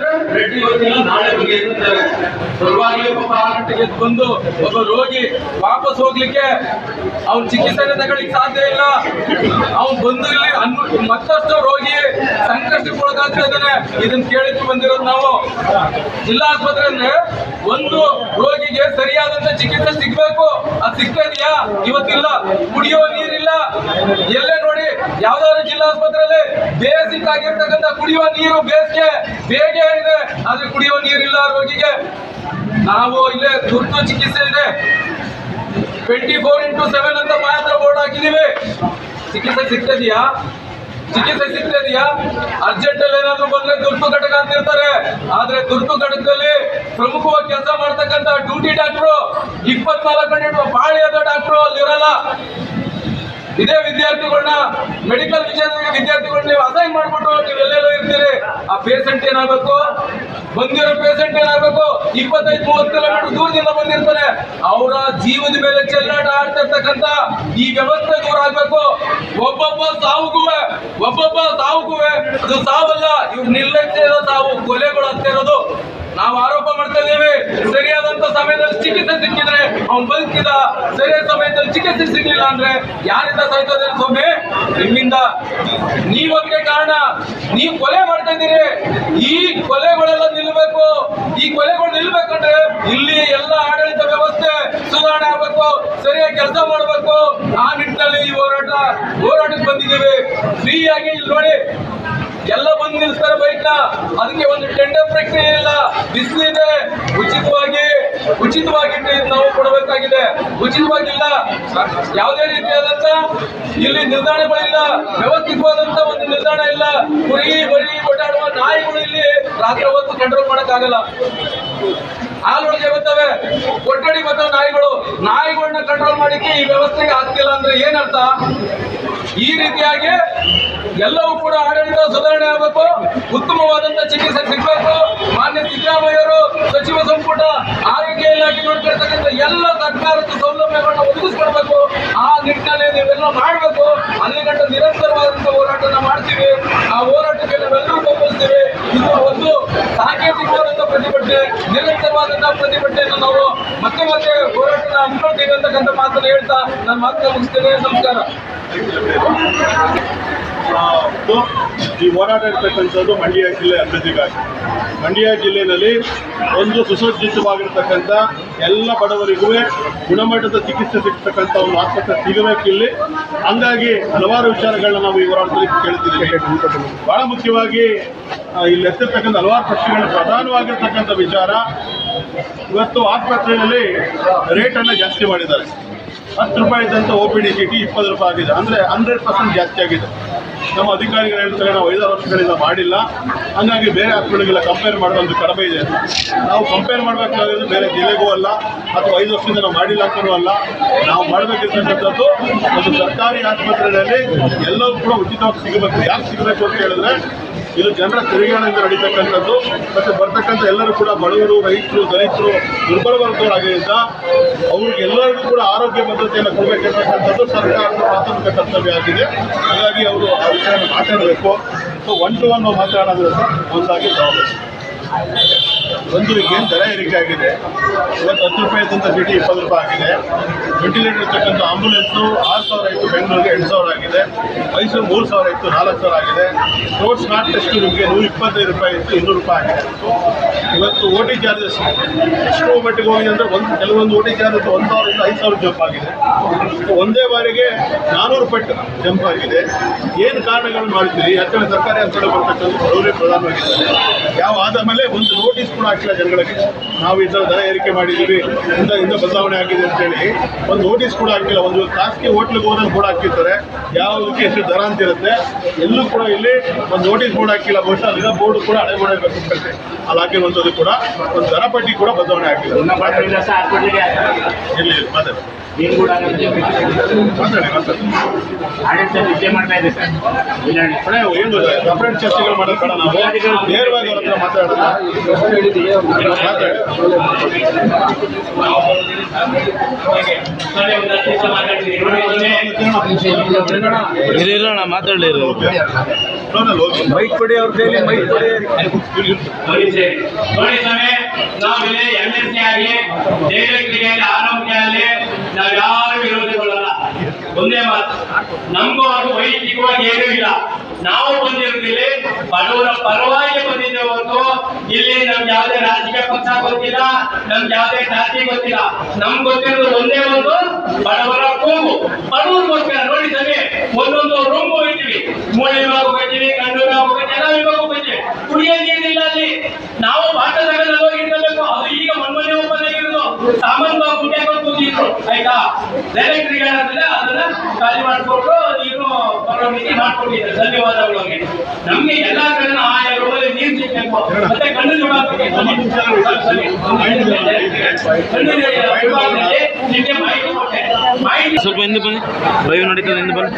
ರೆಡ್ಡಿ ನಾಳೆ ಬಗೆಹರಿಸುತ್ತೇವೆ ಬಂದು ಒಬ್ಬ ರೋಗಿ ವಾಪಸ್ ಹೋಗ್ಲಿಕ್ಕೆ ಅವ್ನ ಚಿಕಿತ್ಸೆನ ತಗೊಳ್ಳಿಕ್ಕೆ ಸಾಧ್ಯ ಇಲ್ಲ. ಅವ್ನು ಬಂದು ಇಲ್ಲಿ ಅನ್ನು ಮತ್ತಷ್ಟು ರೋಗಿ ಸಂಕಷ್ಟಕ್ಕೆ ಒಳಗಾಗ್ತಾ ಇದ್ದಾನೆ. ಇದನ್ನ ಕೇಳಿಕ್ಕೆ ಬಂದಿರೋದು ನಾವು. ಜಿಲ್ಲಾ ಆಸ್ಪತ್ರೆ ಅಂದ್ರೆ ಒಂದು ರೋಗಿಗೆ ಸರಿಯಾದಂತ ಚಿಕಿತ್ಸೆ ಸಿಗ್ಬೇಕು. ಅದು ಸಿಗ್ತಾ ಇದೆಯಾ? ಇವತ್ತಿಲ್ಲ. ಕುಡಿಯೋ ನೀರಿಲ್ಲ. ಎಲ್ಲೇ ಯಾವ್ದಾದ್ರು ಜಿಲ್ಲಾ ಆಸ್ಪತ್ರೆಯಲ್ಲಿ ಬೇಸಿಕ್ ಆಗಿರ್ತಕ್ಕಂಥ ಕುಡಿಯುವ ನೀರು ಬೇಸಿಗೆ, ಬೇಗ ಇದೆ, ಆದ್ರೆ ಕುಡಿಯುವ ನೀರಿಲ್ಲ ರೋಗಿಗೆ ನಾವು ಇಲ್ಲೇ ತುರ್ತು ಚಿಕಿತ್ಸೆ ಇದೆ. ಟ್ವೆಂಟಿ ಫೋರ್ ಇಂಟು ಸೆವೆನ್ ಅಂತ ಮಾತ್ರ ಬೋರ್ಡ್ ಹಾಕಿದೀವಿ. ಚಿಕಿತ್ಸೆ ಸಿಗ್ತದೆಯಾ? ಚಿಕಿತ್ಸೆ ಸಿಗ್ತದೆಯಾ? ಅರ್ಜೆಂಟ್ ಅಲ್ಲಿ ಏನಾದ್ರು ಬಂದ್ರೆ ತುರ್ತು ಘಟಕ ಅಂತಿರ್ತಾರೆ ಆದ್ರೆ ತುರ್ತು ಘಟಕದಲ್ಲಿ ಪ್ರಮುಖವಾಗಿ ಕೆಲಸ ಮಾಡ್ತಕ್ಕಂತ ಡ್ಯೂಟಿ ಡಾಕ್ಟ್ರು ಇಪ್ಪತ್ನಾಲ್ಕು ಗಂಟೆ ಬಾಳಿಯಾದ ಡಾಕ್ಟ್ರು ಅಲ್ಲಿರಲ್ಲ. ಇದೇ ಮೆಡಿಕಲ್ ವಿಚಾರದಲ್ಲಿ ವಿದ್ಯಾರ್ಥಿಗಳು ನೀವು ಅಸೈನ್ ಮಾಡ್ಬಿಟ್ಟು ನೀವು ಎಲ್ಲೆಲ್ಲೋ ಇರ್ತೀರಿ, ಆ ಪೇಷಂಟ್ ಏನಾಗಬೇಕು? ಬಂದಿರೋ ಪೇಷಂಟ್ ಏನಾಗಬೇಕು? ಇಪ್ಪತ್ತೈದು, ಮೂವತ್ತು ಕಿಲೋಮೀಟರ್ ದೂರದಿಂದ ಬಂದಿರ್ತಾರೆ. ಅವರ ಜೀವದ ಮೇಲೆ ಚೆಲ್ಲಾಟ ಆಡ್ತಿರ್ತಕ್ಕಂತ ಈ ವ್ಯವಸ್ಥೆ ದೂರ ಆಗ್ಬೇಕು. ಒಬ್ಬೊಬ್ಬ ಸಾವುಗುವೆ ಒಬ್ಬೊಬ್ಬ ಸಾವುಗುವೆ. ಅದು ಸಾವಲ್ಲ, ಇವ್ರು ನಿರ್ಲಕ್ಷ್ಯದ ಸಾವು, ಕೊಲೆಗಳು ಆಗ್ತಾ ಇರೋದು. ನಾವು ಆರೋಪ ಮಾಡ್ತಾ ಇದ್ದೀವಿ. ಸರಿಯಾದಂತ ಸಮಯದಲ್ಲಿ ಚಿಕಿತ್ಸೆ ಸಿಕ್ಕಿದ್ರೆ, ಅವ್ನು ಬದುಕಿದ ಸರಿಯಾದ ಸಮಯದಲ್ಲಿ ಚಿಕಿತ್ಸೆ ಸಿಗ್ಲಿಲ್ಲ ಅಂದ್ರೆ ಯಾರಿಂದ ಸಾಯ್ತದೆ ಸ್ವಾಮಿ? ನಿಮ್ಮಿಂದ ನೀವೊಂದೇ ಕಾರಣ. ನೀವು ಕೊಲೆ ಮಾಡ್ತಾ ಇದ್ದೀರಿ. ಈ ಕೊಲೆಗಳೆಲ್ಲ ನಿಲ್ಬೇಕು. ಈ ಕೊಲೆಗಳು ನಿಲ್ಬೇಕಂದ್ರೆ ಇಲ್ಲಿ ಎಲ್ಲ ಆಡಳಿತ ವ್ಯವಸ್ಥೆ ಸುಧಾರಣೆ ಆಗ್ಬೇಕು, ಸರಿಯಾಗಿ ಕೆಲಸ ಮಾಡ್ಬೇಕು. ಆ ನಿಟ್ಟಿನಲ್ಲಿ ಈ ಹೋರಾಟ, ಹೋರಾಟಕ್ಕೆ ಬಂದಿದ್ದೀವಿ. ಫ್ರೀಯಾಗಿ ಇಲ್ಲಿ ನೋಡಿ ಎಲ್ಲ ಬಂದು ನಿಲ್ಲಿಸ್ತಾರೆ ಬೈಕ್ನ ಅದಕ್ಕೆ ಒಂದು ಟೆಂಡರ್ ಪ್ರಕ್ರಿಯೆ ಇಲ್ಲ. ಬಿಸಿಲಿದೆ. ಉಚಿತವಾಗಿ ಉಚಿತವಾಗಿ ನಾವು ಕೊಡಬೇಕಾಗಿದೆ. ಉಚಿತವಾಗಿಲ್ಲ. ಯಾವುದೇ ರೀತಿಯಾದಂತ ಇಲ್ಲಿ ನಿಲ್ದಾಣಗಳಿಲ್ಲ ವ್ಯವಸ್ಥಿತವಾದಂತ ಒಂದು ನಿಲ್ದಾಣ ಇಲ್ಲ. ಕುರಿ, ಬರಿ ಓಡಾಡುವ ನಾಯಿಗಳು ಇಲ್ಲಿ ರಾತ್ರಿ ಹೊತ್ತು ಕಂಟ್ರೋಲ್ ಮಾಡೋಕ್ಕಾಗಲ್ಲ. ಹಾಲೊಳಗೆ ಬರ್ತವೆ. ಕೊಠಡಿ ಬರ್ತವೆ ನಾಯಿಗಳು. ನಾಯಿಗಳನ್ನ ಕಂಟ್ರೋಲ್ ಮಾಡಿಕ್ಕೆ ಈ ವ್ಯವಸ್ಥೆಗೆ ಆಗ್ತಿಲ್ಲ ಅಂದ್ರೆ ಏನರ್ಥ? ಈ ರೀತಿಯಾಗಿ ಎಲ್ಲವೂ ಕೂಡ ಆಡಳಿತ ಸುಧಾರಣೆ ಆಗಬೇಕು. ಉತ್ತಮವಾದಂತ ಚಿಕಿತ್ಸೆ ಸಿಗಬೇಕು. ಮಾನ್ಯ ಸಿದ್ದರಾಮಯ್ಯರು ಸಚಿವ ಸಂಪುಟ ಆರೋಗ್ಯ ಇಲಾಖೆ ನೋಡ್ತಿರ್ತಕ್ಕಂಥ ಎಲ್ಲ ಸರ್ಕಾರದ ಸೌಲಭ್ಯಗಳನ್ನ ಒದಗಿಸ್ಕೊಡ್ಬೇಕು ಆ ನಿಟ್ಟಿನಲ್ಲಿ ನೀವೆಲ್ಲ ಮಾಡಬೇಕು. ಅಲ್ಲಿ ಗಂಟ ನಿರಂತರವಾದಂತಹ ಹೋರಾಟನ ಮಾಡ್ತೀವಿ. ಆ ಹೋರಾಟಕ್ಕೆ ನಾವೆಲ್ಲರೂ ಬೆಂಬಲಿಸ್ತೀವಿ ಇದು ಒಂದು ಸಾಂಕೇತಿಕವಾದಂತಹ ಪ್ರತಿಭಟನೆ ನಿರಂತರವಾದಂತಹ ಪ್ರತಿಭಟನೆಯನ್ನು ನಾವು ಮತ್ತೆ ಮತ್ತೆ ಹೋರಾಟನ ಹಮ್ಮಿಕೊಳ್ತೀವಿ ಅಂತಕ್ಕಂಥ ಮಾತನ್ನು ಹೇಳ್ತಾ ನಾನು ಮಾತನ್ನ ಮುಗಿಸ್ತೇನೆ. ನಮಸ್ಕಾರ. ಈ ಹೋರಾಟ ಇರ್ತಕ್ಕಂಥದ್ದು ಮಂಡ್ಯ ಜಿಲ್ಲೆ ಅಭಿವೃದ್ಧಿಗಾಗಿ ಮಂಡ್ಯ ಜಿಲ್ಲೆಯಲ್ಲಿ ಒಂದು ಸುಸಜ್ಜಿತವಾಗಿರ್ತಕ್ಕಂಥ ಎಲ್ಲ ಬಡವರಿಗೂ ಗುಣಮಟ್ಟದ ಚಿಕಿತ್ಸೆ ಸಿಗ್ತಕ್ಕಂಥ ಒಂದು ಆಸ್ಪತ್ರೆ ಸಿಗಬೇಕು ಇಲ್ಲಿ ಹಂಗಾಗಿ ಹಲವಾರು ವಿಚಾರಗಳನ್ನ ನಾವು ಈ ಹೋರಾಟದಲ್ಲಿ ಕೇಳ್ತಿದ್ದೀವಿ. ಬಹಳ ಮುಖ್ಯವಾಗಿ ಇಲ್ಲಿ ಎತ್ತಿರ್ತಕ್ಕಂಥ ಹಲವಾರು ಪ್ರಶ್ನೆಗಳು ಪ್ರಧಾನವಾಗಿರ್ತಕ್ಕಂಥ ವಿಚಾರ. ಇವತ್ತು ಆಸ್ಪತ್ರೆಯಲ್ಲಿ ರೇಟನ್ನು ಜಾಸ್ತಿ ಮಾಡಿದ್ದಾರೆ. ಹತ್ತು ರೂಪಾಯಿ ಇದ್ದಂಥ ಒ ಪಿ ಡಿ ಚೀಟಿ ಇಪ್ಪತ್ತು ರೂಪಾಯಿ ಆಗಿದೆ. ಅಂದರೆ ಹಂಡ್ರೆಡ್ ಪರ್ಸೆಂಟ್ ಜಾಸ್ತಿ ಆಗಿದೆ. ನಮ್ಮ ಅಧಿಕಾರಿಗಳು ಹೇಳ್ತಾರೆ, ನಾವು ಐದಾರು ವರ್ಷಗಳಿಂದ ಮಾಡಿಲ್ಲ. ಹಂಗಾಗಿ ಬೇರೆ ಹಾಸ್ಪಿಟಲ್ಗೆಲ್ಲ ಕಂಪೇರ್ ಮಾಡೋದೊಂದು ಕಡಿಮೆ ಇದೆ. ನಾವು ಕಂಪೇರ್ ಮಾಡಬೇಕಾಗಿರೋದು ಬೇರೆ ಜಿಲ್ಲೆಗೂ ಅಲ್ಲ, ಅಥವಾ ಐದು ವರ್ಷದಿಂದ ನಾವು ಮಾಡಿಲ್ಲ ಅಂತಲೂ ಅಲ್ಲ. ನಾವು ಮಾಡಬೇಕಿರ್ತಕ್ಕಂಥದ್ದು ಒಂದು ಸರ್ಕಾರಿ ಆಸ್ಪತ್ರೆಗಳಲ್ಲಿ ಎಲ್ಲರೂ ಕೂಡ ಉಚಿತವಾಗಿ ಸಿಗಬೇಕು. ಯಾಕೆ ಸಿಗಬೇಕು ಅಂತ ಹೇಳಿದ್ರೆ ಇದು ಜನರ ತೆರಿಗೆ ಹಣದಿಂದ ನಡೀತಕ್ಕಂಥದ್ದು ಮತ್ತು ಬರ್ತಕ್ಕಂಥ ಎಲ್ಲರೂ ಕೂಡ ಬಡವರು, ರೈತರು, ದಲಿತರು ದುರ್ಬಲ ವರ್ಗದವರಾಗಿದ್ದರಿಂದ ಅವ್ರಿಗೆಲ್ಲರಿಗೂ ಕೂಡ ಆರೋಗ್ಯ ಭದ್ರತೆಯನ್ನು ಕೊಡಬೇಕಿರ್ತಕ್ಕಂಥದ್ದು ಸರ್ಕಾರದ ಪ್ರಾಥಮಿಕ ಕರ್ತವ್ಯ ಆಗಿದೆ. ಹಾಗಾಗಿ ಅವರು ಆ ವಿಷಯವನ್ನು ಮಾತಾಡಬೇಕು. ಸೊ ಒನ್ ಟು ಒನ್ ಮಾತಾಡೋದ್ರೆ ಒಂದಾಗಿ ಒಂದು ಏನು ದರ ಏರಿಕೆ ಆಗಿದೆ. ಇವತ್ತು ಹತ್ತು ರೂಪಾಯಿ ಇದ್ದಂಥ ಚೀಟಿ ಇಪ್ಪತ್ತು ರೂಪಾಯಿ ಆಗಿದೆ. ವೆಂಟಿಲೇಟರ್ ಇರ್ತಕ್ಕಂಥ ಆಂಬುಲೆನ್ಸು ಆರು ಸಾವಿರ ಇತ್ತು ಬೆಂಗಳೂರಿಗೆ ಎಂಟು ಸಾವಿರ ಆಗಿದೆ. ಮೈಸೂರು ಮೂರು ಸಾವಿರ ಇತ್ತು, ನಾಲ್ಕು ಸಾವಿರ ಆಗಿದೆ. ಸ್ಪೋರ್ಟ್ಸ್ ನಾಟ್ ಟೆಸ್ಟ್ ನಿಮಗೆ ನೂರ ಇಪ್ಪತ್ತೈದು ರೂಪಾಯಿ ಇತ್ತು, ಇನ್ನೂರು ರೂಪಾಯಿ ಆಗಿದೆ. ಇವತ್ತು ಓ ಟಿ ಚಾರ್ಜಸ್ ಎಷ್ಟೋ ಮಟ್ಟಿಗೆ ಹೋಗಿದೆ ಅಂದರೆ ಒಂದು, ಕೆಲವೊಂದು ಓ ಟಿ ಚಾರ್ಜಸ್ ಒಂದು ಸಾವಿರದಿಂದ ಐದು ಸಾವಿರ ಜಂಪ್ ಆಗಿದೆ. ಒಂದೇ ಬಾರಿಗೆ ನಾನ್ನೂರು ಪಟ್ಟು ಜಂಪ್ ಆಗಿದೆ. ಏನು ಕಾರಣಗಳನ್ನು ಮಾಡ್ತೀರಿ? ಯಾಕಂದರೆ ಸರ್ಕಾರಿ ಅಂತೇಳಿ ಬರ್ತಕ್ಕಂಥ ಬಡವರೇ ಪ್ರಧಾನವಾಗಿದ್ದಾರೆ. ಯಾವ ಆದ ಮೇಲೆ ಒಂದು ನೋಟಿಸ್ ಕೂಡ ಹಾಕಿಲ್ಲ ಜನಗಳಿಗೆ. ನಾವು ಈ ಥರ ದರ ಏರಿಕೆ ಮಾಡಿದ್ದೀವಿ ಇಂಥ ಇಂಥ ಬದಲಾವಣೆ ಆಗಿದೆ ಅಂತೇಳಿ. ಒಂದು ನೋಟಿಸ್ ಕೂಡ ಹಾಕಿಲ್ಲ. ಒಂದು ಖಾಸಗಿ ಹೋಟ್ಲಿಗೆ ಹೋದಾಗ ಕೂಡ ಹಾಕಿರ್ತಾರೆ. ಯಾವುದಕ್ಕೆ ಎಷ್ಟು ದರ ಅಂತ ಇರುತ್ತೆ ಎಲ್ಲೂ ಕೂಡ ಇಲ್ಲಿ ಒಂದು ನೋಟಿಸ್ ಬೋರ್ಡ್ ಹಾಕಿಲ್ಲ ಬಹುಶಃ ಅಲ್ಲಿರೋ ಬೋರ್ಡ್ ಕೂಡ ಹಳೆ ಬೋರ್ಡ್ ಅನ್ಸುತ್ತೆ. ಅಲ್ಲಿ ಹಾಕಿರುವಂಥದ್ದು ಕೂಡ ಒಂದು ದರ ಪಟ್ಟಿ ಕೂಡ ಬದಲಾವಣೆ ಆಗಿಲ್ಲ ಇಲ್ಲಿ ಇರಲಿ ಮಾತಾಡಿ. ಕೂಡ ಆಡಳಿತ ಮಾಡ್ತಾ ಇದೆ ಸರ್. ಇಲ್ಲ ಏನ್ ಗೊತ್ತಾ ಸಪ್ರೇಟ್ ಚರ್ಚೆಗಳು ಮಾಡೋದು ಬೇಡ ನಾವು. ನೇರವಾಗಿ ಅವ್ರ ಹತ್ರ ಮಾತಾಡೋಣ. ಮಾತಾಡಿ. ಇರೋಣ ಮಾತಾಡಲಿ ಮೈಕ್ ಕೊಡಿ ಅವ್ರ ಕೈಲಿ ಮೈಕ್ ಕೊಡಿ. ನಾವಿಲ್ಲಿ ಎಂ ಎಸ್ ಸಿ ಆಗಿ ನಾವು ಯಾರು ವಿರೋಧಿಗಳಲ್ಲ ಒಂದೇ ಮಾತು. ನಮಗೂ ಅದು ವೈಯಕ್ತಿಕವಾಗಿ ಏನೂ ಇಲ್ಲ. ನಾವು ಬಂದಿರೋದಿಲ್ಲಿ ಬಡವರ ಪರವಾಗಿ ಬಂದಿದ್ದೇವೆ ಇಲ್ಲಿ ನಮ್ಗೆ ಯಾವುದೇ ರಾಜಕೀಯ ಪಕ್ಷ ಗೊತ್ತಿಲ್ಲ, ನಮ್ಗೆ ಯಾವುದೇ ಜಾತಿ ಗೊತ್ತಿಲ್ಲ. ನಮ್ಗೆ ಗೊತ್ತಿರೋದು ಒಂದೇ ಒಂದು ಬಡವರ ಕೂಗು. ಬಡವರಿಗೋಸ್ಕರ ನೋಡಿ ಒಂದೊಂದು ರೂಮ್ ಹೋಗ್ತೀವಿ ಮೂಳೆ ಗಂಡು ವಿಭಾಗ ಹೋಗ್ತೀವಿ ಎಲ್ಲ ವಿಭಾಗ ಹೋಗ್ತೀವಿ ಕುಡಿಯೋ ನೀರಿಲ್ಲ ಅಲ್ಲಿ ನಾವು ಬಾಟದಲ್ಲಿ ಹೋಗಿ ಇರ್ಬೇಕು ಅದು ಈಗ ಮನ್ಮನೆ ಓಪನ್ ಆಗಿರೋದು ಸಾಮಾನ್ಯ ಗುಡ್ಡೆ ಕೂತಿದ್ರು ಆಯ್ತಾ? ಡೈರೆಕ್ಟ್ರಿಗೆ ಏನಾದ್ರೆ ಅದನ್ನ ಖಾಲಿ ಮಾಡಿಕೊಟ್ಟು ನೀರು ಬರೋ ರೀತಿ ಮಾಡ್ಕೊಟ್ಟಿದ್ದಾರೆ ಧನ್ಯವಾದಗಳು ಅವ್ರಿಗೆ ನಮ್ಗೆ ಎಲ್ಲಾ ಕಡೆ ಆಯಾ ರೂಮಲ್ಲಿ ನೀರು ಸಿಗ್ಬೇಕು. ಮತ್ತೆ ಕಣ್ಣು ನಿಮಗೆ ಮಾಹಿತಿ ಕೊಟ್ಟೆ. ಮಾಹಿತಿ ಸ್ವಲ್ಪ ಹಿಂದೆ ಬನ್ನಿ. ಲೈವ್ ನಡೀತದೆ ಹಿಂದೆ ಬನ್ನಿ.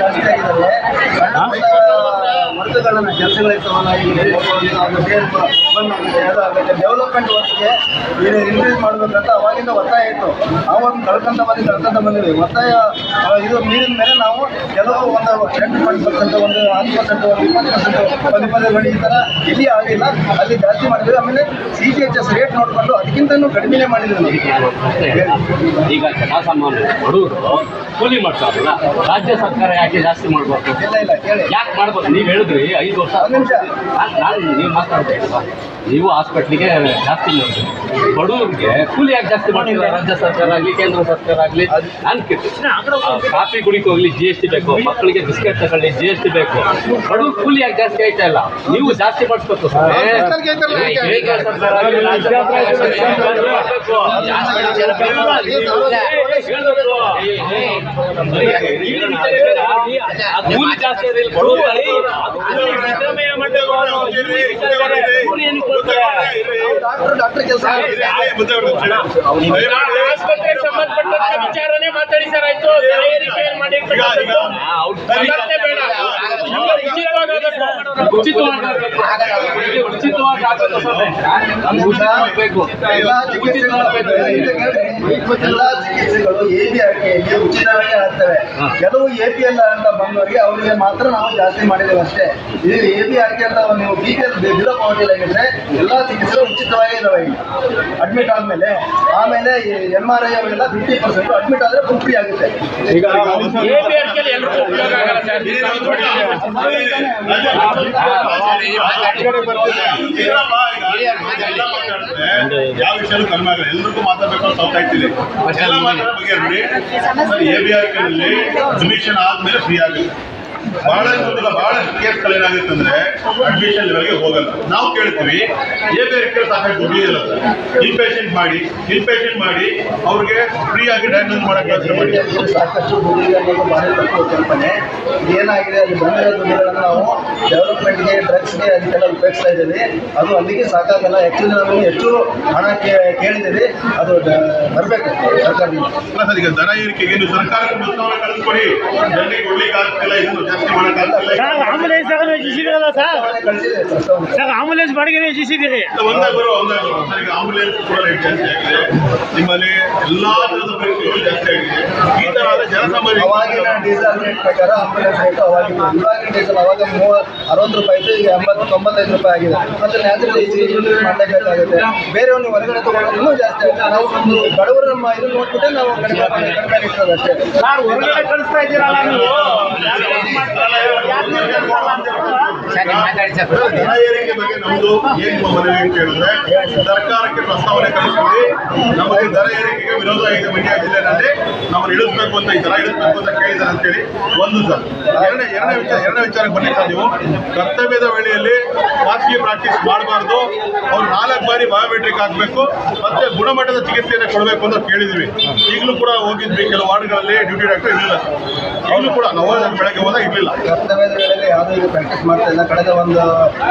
ಕೆಲಸಗಳಿರ್ತಾವಲ್ಲ ಡೆವಲಪ್ಮೆಂಟ್ ವರ್ಕ್ಗೆ ಇನ್ಕ್ರೀಸ್ ಮಾಡಬೇಕಂತ ಅವಾಗಿಂದ ಒತ್ತಾಯ ಇತ್ತು. ಅವಾಗ ಕಳ್ಕೊಂತ ಬಂದು ಕಳ್ಕೊಂತ ಬಂದಿದ್ವಿ ಒತ್ತಾಯ ಇದು ಮೀರಿದ ಮೇಲೆ ನಾವು ಕೆಲವು ಒಂದು ಎಂಟು ಪಾಯಿಂಟ್ ಪರ್ಸೆಂಟ್ ಒಂದು ಹತ್ತು ಪರ್ಸೆಂಟ್ ಒಂದು ಇಪ್ಪತ್ತು ಪರ್ಸೆಂಟ್ ಪದೇ ಪದೇ ಮಾಡಿ ಈ ಥರ ಇಲ್ಲಿ ಆಗಿಲ್ಲ. ಅಲ್ಲಿ ಜಾಸ್ತಿ ಮಾಡಿದ್ವಿ. ಆಮೇಲೆ C G H S rate ನೋಡಿಕೊಂಡು ಅದಕ್ಕಿಂತ ಕಡಿಮೆನೇ ಮಾಡಿದ್ವಿ ಈಗ ಜನಸಾಮಾನ್ಯ ಬಡವರು ಕೂಲಿ ಮಾಡ್ತಾರಲ್ಲ ರಾಜ್ಯ ಸರ್ಕಾರ ಯಾಕೆ ಜಾಸ್ತಿ ಮಾಡಬೇಕು ಇಲ್ಲ ಇಲ್ಲ ಯಾಕೆ ಮಾಡ್ಬೋದು ನೀವು ಹೇಳಿದ್ರಿ ಐದು ವರ್ಷ. ಒಂದು ನಿಮಿಷ. ನಾನು ನೀವು ಮಾತಾಡ್ಬೇಕಲ್ವಾ ನೀವು ಹಾಸ್ಪಿಟ್ಲಿಗೆ ಜಾಸ್ತಿ ಬಡವರಿಗೆ ಕೂಲಿ ಯಾಕೆ ಜಾಸ್ತಿ ಮಾಡಿಲ್ಲ ರಾಜ್ಯ ಸರ್ಕಾರ ಆಗಲಿ ಕೇಂದ್ರ ಸರ್ಕಾರ ಆಗಲಿ ನಾನು ಕೇಳ್ತೀನಿ ಕಾಫಿ ಕುಡಿಕ್ ಹೋಗ್ಲಿ ಜಿ ಎಸ್ ಟಿ ಬೇಕು ಮಕ್ಕಳಿಗೆ ಬಿಸ್ಕೆಟ್ ತಗೊಳ್ಳಿ ಜಿ ಎಸ್ ಟಿ ಬೇಕು ಬಡವ್ರು ಕೂಲಿ ಯಾಕೆ ಜಾಸ್ತಿ ಆಯ್ತಾ ಇಲ್ಲ ನೀವು ಜಾಸ್ತಿ ಮಾಡಿಸ್ಬೇಕು ಸರ್ಕಾರ ಕೂಲಿ ಜಾಸ್ತಿ ಕೆಲಸ ಆಸ್ಪತ್ರೆಗೆ ಸಂಬಂಧಪಟ್ಟಂತ ವಿಚಾರನೆ ಮಾತಾಡಿ ಸರ್ ಆಯ್ತು. ಬೇಡ. ಎಲ್ಲ ಚಿಕಿತ್ಸೆಗಳು ಎ ಬಿ ಆರ್ಕೆಯಲ್ಲಿ ಉಚಿತವಾಗಿ ಆಗ್ತವೆ ಕೆಲವು ಎ ಪಿ ಎಲ್ ಅಂತ ಬಂದವರಿಗೆ ಅವರಿಗೆ ಮಾತ್ರ ನಾವು ಜಾಸ್ತಿ ಮಾಡಿದ್ದೇವೆ ಅಷ್ಟೇ ಇದು ಎ ಬಿ ಆರ್ಕೆ ಅಂತ ನೀವು ಬಿ ಪಿ ಎಲ್ ಬಿಲ್ ಪಾವತಿ ಆಗಿದ್ರೆ ಎಲ್ಲ ಚಿಕಿತ್ಸೆಗಳು ಉಚಿತವಾಗಿ ಇದಾವೆ ಅಡ್ಮಿಟ್ ಆದ್ಮೇಲೆ ಆಮೇಲೆ ಎಂ ಆರ್ ಐ ಅವರೆಲ್ಲ ಫಿಫ್ಟಿ ಪರ್ಸೆಂಟ್ ಅಡ್ಮಿಟ್ ಆದರೆ ಫುಲ್ ಫ್ರೀ ಆಗುತ್ತೆ ಈಗ ಯಾವ ವಿಷಯನೂ ಕಡಿಮೆ ಆಗಲ್ಲ ಎಲ್ರಿಗೂ ಮಾತಾಡ್ಬೇಕು ಅಂತ ಹೋಗ್ತಾ ಇರ್ತೀವಿ ಎಲ್ಲ ಮಾತಾಡೋ ಬಗೆಹರಿಬಿಡಿ ಎ ಬಿ ಆರ್ನಲ್ಲಿ ಅಡ್ಮಿಷನ್ ಆದ್ಮೇಲೆ ಫ್ರೀ ಆಗುತ್ತೆ. ಬಹಳ ಬಹಳ ಕೇಸ್ಗಳು ಏನಾಗುತ್ತೆ ಅಂದ್ರೆ ಅಡ್ಮಿಷನ್ ಲೆವೆಲ್ಗೆ ಹೋಗಲ್ಲ. ನಾವು ಕೇಳ್ತೀವಿ ಎ ಬಿ ಆರ್ ಕೆ ಸಾಕಷ್ಟು ದುಡ್ಡು ಇಲ್ಲ ಇನ್ ಪೇಷಂಟ್ ಮಾಡಿ ಇನ್ ಪೇಷಂಟ್ ಮಾಡಿ ಅವ್ರಿಗೆ ಫ್ರೀ ಆಗಿ ಡಯಾಗ್ನೋಸ್ ಮಾಡಕ್ಕೆ ವ್ಯವಸ್ಥೆ ಮಾಡಿ. ಸಾಕಷ್ಟು ಭಾರಿ ತಪ್ಪು ಕಲ್ಪನೆ. ಏನಾಗಿದೆ ಅಲ್ಲಿ ಬಂದಿರೋ ದುಡ್ಡುಗಳನ್ನು ನಾವು ಡೆವಲಪ್ಮೆಂಟ್ಗೆ ಡ್ರಗ್ಸ್ಗೆ ಅದಕ್ಕೆಲ್ಲ ಉಪಯೋಗಿಸ್ತಾ ಇದ್ದೀವಿ. ಅದು ಅಲ್ಲಿಗೆ ಸಾಕಾಗಲ್ಲ. ಹೆಚ್ಚು ನಾವು ಹೆಚ್ಚು ಹಣ ಕೇ- ಕೇಳಿದ್ದೀವಿ. ಅದು ಬರಬೇಕು ಸರ್ಕಾರದಿಂದ. ಸರ್ ಈಗ ದರ ಏರಿಕೆಗೆ ನೀವು ಸರ್ಕಾರಕ್ಕೆ ಪ್ರಸ್ತಾವನೆ ಕಳಿಸ್ಕೊಡಿ ಜನರಿಗೆ ಕೊಡ್ಲಿಕ್ಕೆ ಆಗ್ತಿಲ್ಲ ಇದನ್ನು ಜಾಸ್ತಿ ಆಂಬುಲೆನ್ಸ್ ಆಂಬುಲೆನ್ಸ್ ಹೆಚ್ಚಿಸಿದಿರಲ್ಲ ಸರ್? ಸರ್ ಆಂಬುಲೆನ್ಸ್ ಬಾಡಿಗೆ ಹೆಚ್ಚಿಸಿದಿರಿ ಒಂದೇ ಬರೋ ಒಂದೇ ಬರೋ ಸರ್ ಆಂಬುಲೆನ್ಸ್ ಕೂಡ ರೇಟ್ ಜಾಸ್ತಿ ಆಗಿದೆ. ನಿಮ್ಮಲ್ಲಿ ಎಲ್ಲಾ ಜಾಸ್ತಿ ಆಗಿದೆ. ಈ ಜನಸಾಮಾನ್ಯ ಅವಾಗಿನ ಡೀಸೆಲ್ ರೇಟ್ ಪ್ರಕಾರ ಆಂಬುಲೆನ್ಸ್ ರೇಟ್ ಅವಾಗಿತ್ತು ಇವಾಗಿನ ಡೀಸೆಲ್ ಅವಾಗ ಮೂವತ್ತು ಅರವತ್ತು ರೂಪಾಯಿ ಇತ್ತು ಈಗ ಎಂಬತ್ತು ತೊಂಬತ್ತೈದು ರೂಪಾಯಿ ಆಗಿದೆ. ನ್ಯಾಚುರಲ್ ಮಾಡಲೇಬೇಕಾಗುತ್ತೆ ಬೇರೆಯವ್ರನ್ನ ಹೊರಗಡೆ ತಗೊಂಡ್ರೆ ಇನ್ನೂ ಜಾಸ್ತಿ ಆಗುತ್ತೆ. ನಾವು ಒಂದು ಬಡವರ ನಮ್ಮ ಇದನ್ನು ನೋಡ್ಬಿಟ್ಟೆ ನಾವು ಕಡಿಮೆ ಕಡಿಮೆ ಇರ್ತದೆ ಅಷ್ಟೇ. ಸರ್ ಹೊರಗಡೆ ಕಳಿಸ್ತಾ ಇದ್ದೀರಲ್ಲ ನೀವು? ದರ ಏರಿಕೆ ಬಗ್ಗೆ ನಮ್ದು ಏನು ಮನವಿ ಅಂತ ಹೇಳಿದ್ರೆ, ಸರ್ಕಾರಕ್ಕೆ ಪ್ರಸ್ತಾವನೆ ಕಳಿಸ್ಕೊಡಿ ನಮಗೆ ದರ ಏರಿಕೆಗೆ ವಿರೋಧ ಇದೆ ಮಂಡ್ಯ ಜಿಲ್ಲೆನಲ್ಲಿ. ನಮ್ಮನ್ನು ಇಳಿಸ್ಬೇಕು ಅಂತ ಈ ದರ ಇಳಿಸ್ಬೇಕು ಅಂತ ಕೇಳಿದ್ದಾರೆ ಅಂತೇಳಿ ಒಂದು ಸರ್ ಎರಡನೇ ಎರಡನೇ ವಿಚಾರ, ಎರಡನೇ ವಿಚಾರಕ್ಕೆ ಬನ್ನಿ ಸರ್ ನೀವು. ಕರ್ತವ್ಯದ ವೇಳೆಯಲ್ಲಿ ಖಾಸಗಿ ಪ್ರಾಕ್ಟೀಸ್ ಮಾಡಬಾರ್ದು. ಅವ್ರು ನಾಲ್ಕು ಬಾರಿ ಬಯೋಮೆಟ್ರಿಕ್ ಹಾಕಬೇಕು. ಮತ್ತೆ ಗುಣಮಟ್ಟದ ಚಿಕಿತ್ಸೆಯನ್ನು ಕೊಡಬೇಕು ಅಂತ ಕೇಳಿದ್ವಿ. ಈಗಲೂ ಕೂಡ ಹೋಗಿದ್ವಿ. ಕೆಲವು ವಾರ್ಡ್ಗಳಲ್ಲಿ ಡ್ಯೂಟಿ ಡಾಕ್ಟರ್ ಇಲ್ಲ ಈಗಲೂ ಕೂಡ ನಾವು ಬೆಳಗ್ಗೆ ಹೋದಾಗ ಇರಲಿಲ್ಲ. ಕರ್ತವ್ಯದ ವೇಳೆಗೆ ಯಾವುದೂ ಪ್ರಾಕ್ಟೀಸ್ ಮಾಡ್ತಾ ಇಲ್ಲ ಕಳೆದ ಒಂದು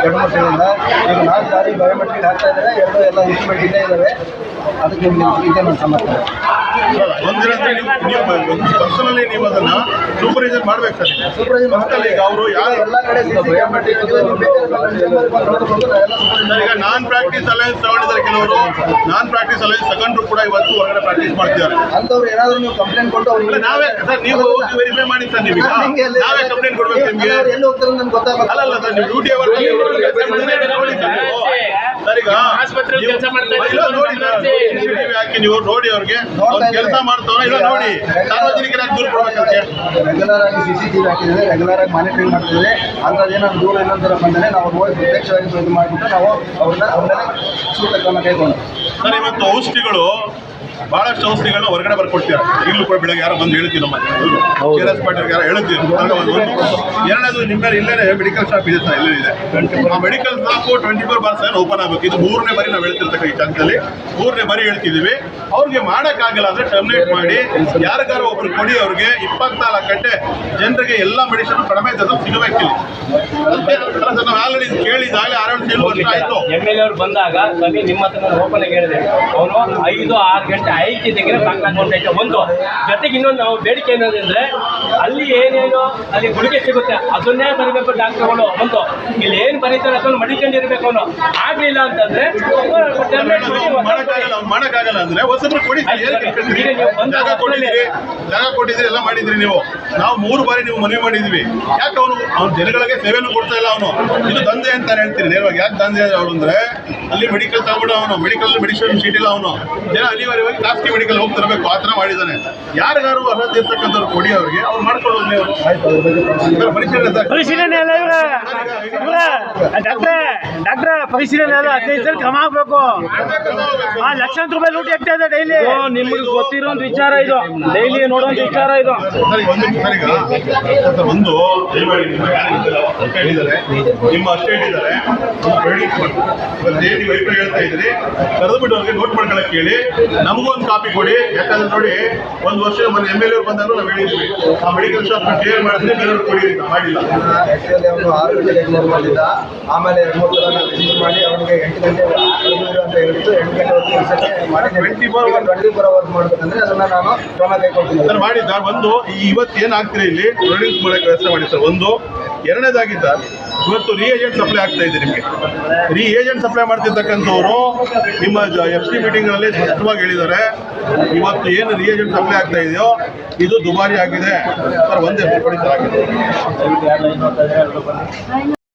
ಎರಡು ವರ್ಷದಿಂದ ಈಗ ನಾಲ್ಕು ಸಾರಿ ಬಯೋಮೆಟ್ರಿಕ್ ಹಾಕ್ತಾ ಇದ್ದಾರೆ. ಎರಡು ಎಲ್ಲ ಇನ್ಸ್ಟ್ರೂಮೆಂಟ್ ಇದ್ದಾವೆ. ಅದಕ್ಕೆ ನಿಮಗೆ ಇದೆ ನನ್ನ ಸಮರ್ಥನೆ ಒಂದಿನ ಪರ್ಸನಲಿ ನೀವು ಅದನ್ನ ಸೂಪರ್ವೈಸರ್ ಮಾಡ್ಬೇಕು ಸರ್ ನೀವು. ಸೂಪರ್ವೈಸರ್ ಪಕ್ಕದಲ್ಲಿ ಈಗ ಅವರು ಯಾರು ಎಲ್ಲ ಕಡೆ ಈಗ ನಾನ್ ಪ್ರಾಕ್ಟೀಸ್ ಅಲೈನ್ಸ್ ತಗೊಂಡಿದ್ದಾರೆ ಕೆಲವರು. ನಾನ್ ಪ್ರಾಕ್ಟೀಸ್ ಅಲೈನ್ಸ್ ತಗೊಂಡ್ರು ಕೂಡ ಇವತ್ತು ಹೊರಗಡೆ ಪ್ರಾಕ್ಟೀಸ್ ಮಾಡ್ತಿದ್ದಾರೆ. ಅಂಥವ್ರು ಏನಾದ್ರು ನೀವು ಕಂಪ್ಲೇಂಟ್ ಕೊಟ್ಟು ಅವ್ರಿಗೆ ನಾವೇ ಸರ್ ನೀವು ಹೋಗಿ ವೆರಿಫೈ ಮಾಡಿ ಸರ್ ನೀವು. ನಾವೇ ಕಂಪ್ಲೇಂಟ್ ಕೊಡ್ಬೇಕು ನಿಮ್ಗೆ. ಅವ್ರು ಎಲ್ಲಿ ಹೋಗ್ತಾರೆ ನನ್ಗೆ ಗೊತ್ತಾಗಲ್ಲ. ಅಲ್ಲ ಅಲ್ಲ ಸರ್ ನೀವು. ಡ್ಯೂಟಿ ಅವರ್ ಆಸ್ಪತ್ರೆಯಲ್ಲಿ ನೀವು- ಕೆಲ್ಸ ಮಾಡ್ತಾ ಇದ್ದೀವಿ. ನೋಡಿ CCTV ಹಾಕಿ ನೀವು ನೋಡಿ ಅವ್ರಿಗೆ. ಅವ್ರು ಕೆಲಸ ಮಾಡ್ತಾವ ಇಲ್ಲ ನೋಡಿ. ಸಾರ್ವಜನಿಕರಾಗಿ ದೂರ ಕೊಡ್ಬೇಕಂತೆ ರೆಗ್ಯುಲರ್ ಆಗಿ ಸಿ ಸಿ ಟಿವಿ ಹಾಕಿದ್ದೇವೆ ರೆಗ್ಯುಲರ್ ಆಗಿ ಮಾನಿಟರಿಂಗ್ ಮಾಡ್ತಿದ್ದೇವೆ ಅಂಥದ್ದು ಏನಾದ್ರು ದೂರ ಇನ್ನೊಂದರ ಬಂದರೆ ನಾವು ಪ್ರತ್ಯಕ್ಷವಾಗಿ ಮಾಡಿಬಿಟ್ಟು ನಾವು ಅವ್ರನ್ನ ಅವ್ರ ಮೇಲೆ ಸೂಕ್ತ ಕ್ರಮ ಕೈಗೊಂಡು. ಸರ್ ಇವತ್ತು ಔಷಧಿಗಳು ಬಹಳಷ್ಟು ಔಷಧಿಗಳನ್ನ ಹೊರಗಡೆ ಬರ್ಕೊಡ್ತೀರಾ? ಇಲ್ಲೂ ಕೂಡ ಬೆಳಗ್ಗೆ ಯಾರೋ ಬಂದು ಹೇಳ್ತೀವಿ ನಮ್ಮ ಕೆ ಆರ್ ಎಸ್ ಪಾಟೀಲ್ ಯಾರೋ ಹೇಳ್ತೀವಿ ಎರಡನೇದು ನಿಮ್ಮ ಮೇಲೆ ಇಲ್ಲೇ ಮೆಡಿಕಲ್ ಶಾಪ್ ಇದೆ ಸರ್ ಇಲ್ಲೇ ಇದೆ. ಆ medical shop twenty four by seven open ಆಗಬೇಕು. ಇದು ಮೂರನೇ ಬಾರಿ ನಾವು ಹೇಳ್ತಿರ್ತಕ್ಕ ಈ ಜಾಗದಲ್ಲಿ ಮೂರನೇ ಬಾರಿ ಹೇಳ್ತಿದ್ದೀವಿ. ಅವ್ರಿಗೆ ಮಾಡೋಕ್ಕಾಗಲ್ಲ ಅಂದ್ರೆ ಟರ್ಮಿನೇಟ್ ಮಾಡಿ. ಯಾರಿಗಾರು ಒಬ್ರು ಕೊಡಿ ಅವ್ರಿಗೆ. ಇಪ್ಪತ್ನಾಲ್ಕು ಗಂಟೆ ಜನರಿಗೆ ಎಲ್ಲ ಮೆಡಿಸಿನ್ ಕಡಿಮೆ ಇದೆ ಸಿಗಬೇಕಿಲ್ಲ ನಾವು ಆಲ್ರೆಡಿ ಕೇಳಿದಾಗಲೇ ಆರೇಳು ಆರಾಮ ವರ್ಷ ಆಯಿತು. ಎಂ ಎಲ್ ಎ ಅವ್ರು ಬಂದಾಗ ನಿಮ್ಮ ಹತ್ರ ಓಪನ್ ಆಗಿ ಹೇಳಿದೆ. ಅವನು ಐದು ಆರು ಗಂಟೆ ಐದು ತೆಗೆದ್ರೆ ಬ್ಯಾಂಕ್ ಅಕೌಂಟ್ ಐತೆ ಒಂದು ಜೊತೆಗೆ ಇನ್ನೊಂದು ನಾವು ಬೇಡಿಕೆ ಏನಂದ್ರೆ ಅಲ್ಲಿ ಏನೇನು ಅಲ್ಲಿ ಗುಳಿಗೆ ಸಿಗುತ್ತೆ ಅದನ್ನೇ ಬರೀಬೇಕು ಡಾಕ್ಟರ್ಗಳು ಒಂದು ಇಲ್ಲಿ ಏನು ಬರೀತಾರೆ ಅದನ್ನು ಮಡಿಕೊಂಡಿರ್ಬೇಕು ಅವನು. ಆಗಲಿಲ್ಲ ಅಂತಂದ್ರೆ ಮಾಡಕ್ಕಾಗಲ್ಲ ಅಂದ್ರೆ ಹೊಸಬ್ರು ಕೊಡಿ? ಈಗ ನೀವು ಬಂದು ಜಾಗ ಕೊಟ್ಟಿದ್ದೀರಿ ಜಾಗ ಕೊಟ್ಟಿದ್ದೀರಿ ಎಲ್ಲ ಮಾಡಿದ್ರಿ ನೀವು. ನಾವು ಮೂರು ಬಾರಿ ನೀವು ಮನವಿ ಮಾಡಿದ್ವಿ. ಯಾಕೆ ಅವನು ಅವ್ನು ಜನಗಳಿಗೆ ಸೇವೆಯನ್ನು ಕೊಡ್ತಾ ಇಲ್ಲ ಅವನು? ಇದು ದಂಧೆ ಅಂತ ಹೇಳ್ತೀನಿ ನೇರವಾಗಿ. ಯಾಕೆ ದಂಧೆ ಅವನು ಅಂದ್ರೆ ಅಲ್ಲಿ ಮೆಡಿಕಲ್ ತಗೊಂಡು ಅವನು ಮೆಡಿಕಲ್ ಮೆಡಿಸಿನ್ ಶೀಟ್ ಇಲ್ಲ ಅವನು. ಜನ ಅನಿವಾರ್ಯವಾಗಿ ಖಾಸಗಿ ಮೆಡಿಕಲ್ ಹೋಗಿ ತರಬೇಕು ಆ ಥರ ಮಾಡಿದ್ದಾನೆ. ಯಾರಿಗಾರು ಅರ್ಹತೆ ಇರ್ತಕ್ಕಂಥವ್ರು ಕೊಡಿ ಅವ್ರಿಗೆ ಅವ್ರು ಮಾಡ್ಕೊಳ್ಳೋದು ಆಯ್ತು ಅದ್ರ ಬಗ್ಗೆ ಪರಿಶೀಲನೆ ಡಾಕ್ಟ್ರೆ ಡಾಕ್ಟ್ರೆ ಪರಿಶೀಲನೆ ಅಲ್ಲ ಹದಿನೈದು ಸಲ ಕ್ರಮ ಆಗ್ಬೇಕು ಆ ಲಕ್ಷಾಂತರ ರೂಪಾಯಿ ಲೂಟಿ ಆಗ್ತಾ ಇದೆ ಡೈಲಿ. ನಿಮ್ಗೆ ಗೊತ್ತಿರೋ ಒಂದು ವಿಚಾರ ಇದು. ಡೈಲಿ ನೋಡೋಂಥ ವಿಚಾರ ಇದು. ಸರಿ ಒಂದು ಹೇಳಿದ್ದಾರೆ. ನಿಮ್ಮ ಅಷ್ಟೇ ಹೇಳಿದ್ದಾರೆ. ಹೇಳ್ತಾ ಇದ್ರಿ. ಕರೆದುಬಿಟ್ಟು ಅವ್ರಿಗೆ ನೋಟ್ ಮಾಡ್ಕೊಳಕ್ಕೆ ಹೇಳಿ. ನಮಗೂ ಒಂದು ಕಾಪಿ ಕೊಡಿ. ಯಾಕಂದ್ರೆ ನೋಡಿ ಒಂದು ವರ್ಷ ಮೊನ್ನೆ ಎಂ ಎಲ್ ಎ ಬಂದಾಗ ನಾವು ಹೇಳಿದ್ವಿ. ಆ ಮೆಡಿಕಲ್ ಶಾಪ್ ಕ್ಲಿಯರ್ ಮಾಡಿದ್ರೆ ಬೇರೆಯವ್ರು ಕೊಡಿ ಅಂತ. ಮಾಡಿಲ್ಲ. ಆಕ್ಚುಲಿ ಅವನು ಆರು ಗಂಟೆಗೆ ಎಗ್ನೂರು ಆಮೇಲೆ ಮೂರು ಸಲ ನಾವು ರಿಸೀವ್ ಮಾಡಿ ಅವನಿಗೆ ಎಂಟು ಗಂಟೆ ಎಗ್ನೂರು ಅಂತ ಹೇಳಿದ್ದು ಎಂಟು ಗಂಟೆ ಹೊತ್ತಿಗೆ ಮಾಡಿ 24 ಟ್ವೆಂಟಿ ಫೋರ್ ಅವರ್ಸ್ ಮಾಡ್ಬೇಕಂದ್ರೆ ಅದನ್ನ ನಾನು ಕ್ರಮ ಕೈಗೊಳ್ತೀನಿ. ಸರ್ ಮಾಡಿ ಸರ್ ಒಂದು ಈ ಇವತ್ತು ಏನು ಆಗ್ತಿದೆ ಇಲ್ಲಿ? ರನ್ನಿಂಗ್ ಮಾಡಕ್ಕೆ ವ್ಯವಸ್ಥೆ ಮಾಡಿ ಸರ್. ಒಂದು ಎರಡನೇದಾಗಿ ಸರ್ ಇವತ್ತು ರಿಏಜೆಂಟ್ ಸಪ್ಲೈ ಆಗ್ತಾ ಇದೆ ನಿಮಗೆ. ರಿಏಜೆಂಟ್ ಸಪ್ಲೈ ಮಾಡ್ತಿರ್ತಕ್ಕಂಥವ್ರು ನಿಮ್ಮ ಎಫ್ ಸಿ ಮೀಟಿಂಗ್ನಲ್ಲಿ ಸ್ಪಷ್ಟವಾಗಿ ಹೇಳಿದ್ದಾರೆ, ಇವತ್ತು ಏನು ರಿಏಜೆಂಟ್ ಸಪ್ಲೈ ಆಗ್ತಾ ಇದೆಯೋ ಇದು ದುಬಾರಿ ಆಗಿದೆ. ಸರ್, ಒಂದೇ ಕೊಡಿ ಸರ್ ಆಗಿದೆ